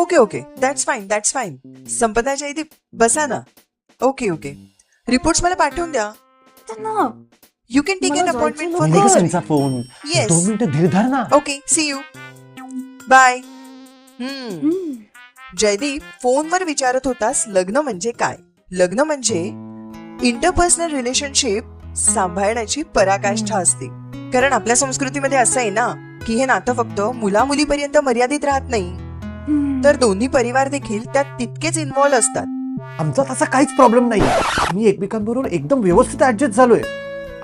Okay okay. That's fine that's fine संपदाच्या इथे बसा ना. Okay okay. रिपोर्ट्स मला पाठवून द्या. त्यांना. You can take an appointment. For. त्यांचा फोन Yes. दोन मिनिटं धीर धर ना. ओके सी यू बाय हम्म हम्म. जयदीप फोनवर विचारत होतास लग्न म्हणजे काय? लग्न म्हणजे इंटरपर्सनल रिलेशनशिप सांभाळण्याची पराकाष्ठा असते. कारण आपल्या संस्कृतीमध्ये असं आहे ना की हे नातं फक्त मुला मुलीपर्यंत मर्यादित राहत नाही. तर दोन्ही परिवार देखील त्यात तितकेच इन्व्हॉल्व असतात. आमचा तसा काहीच प्रॉब्लेम नाही आम्ही एकमेकांबरोबर एकदम व्यवस्थित ऍडजस्ट झालोय.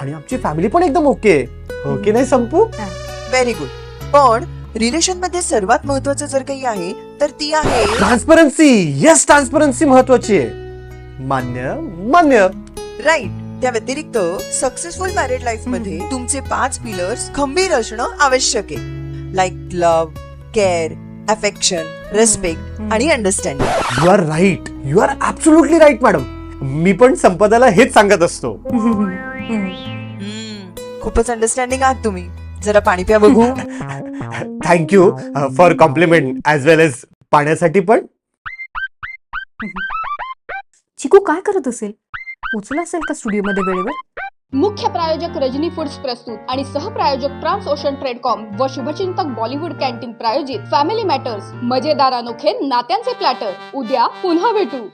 आणि आमची फॅमिली पण एकदम ओके आहे. हो की नाही संपू? व्हेरी गुड पण रिलेशनमध्ये सर्वात महत्वाचं जर काही आहे तर ती आहे ट्रान्सपरन्सी येस ट्रान्सपरन्सी महत्वाची आहे. मान्य मान्य. राईट त्या व्यतिरिक्त सक्सेसफुल मॅरिड लाईफमध्ये तुमचे पाच पिलर्स खंबीर असणं आवश्यक आहे. Like love care affection respect. आणि understanding you are right you are absolutely right madam मी पण संपदाला हेच सांगत असतो. खूपच अंडरस्टँडिंग आहात तुम्ही. जरा पाणी प्या बघू. Thank you for compliment as well as पाण्यासाठी पण. चिकू काय करत असेल? पोचला असेल का स्टुडिओमध्ये वेळेवर? मुख्य प्रायोजक रजनी फूड्स प्रस्तुत आणि सहप्रायोजक ट्रान्स ओशन ट्रेडकॉम व शुभचिंतक बॉलिवूड कॅन्टीन प्रायोजित फॅमिली मॅटर्स मजेदार अनोखे नात्यांचे प्लॅटर उद्या पुन्हा भेटू.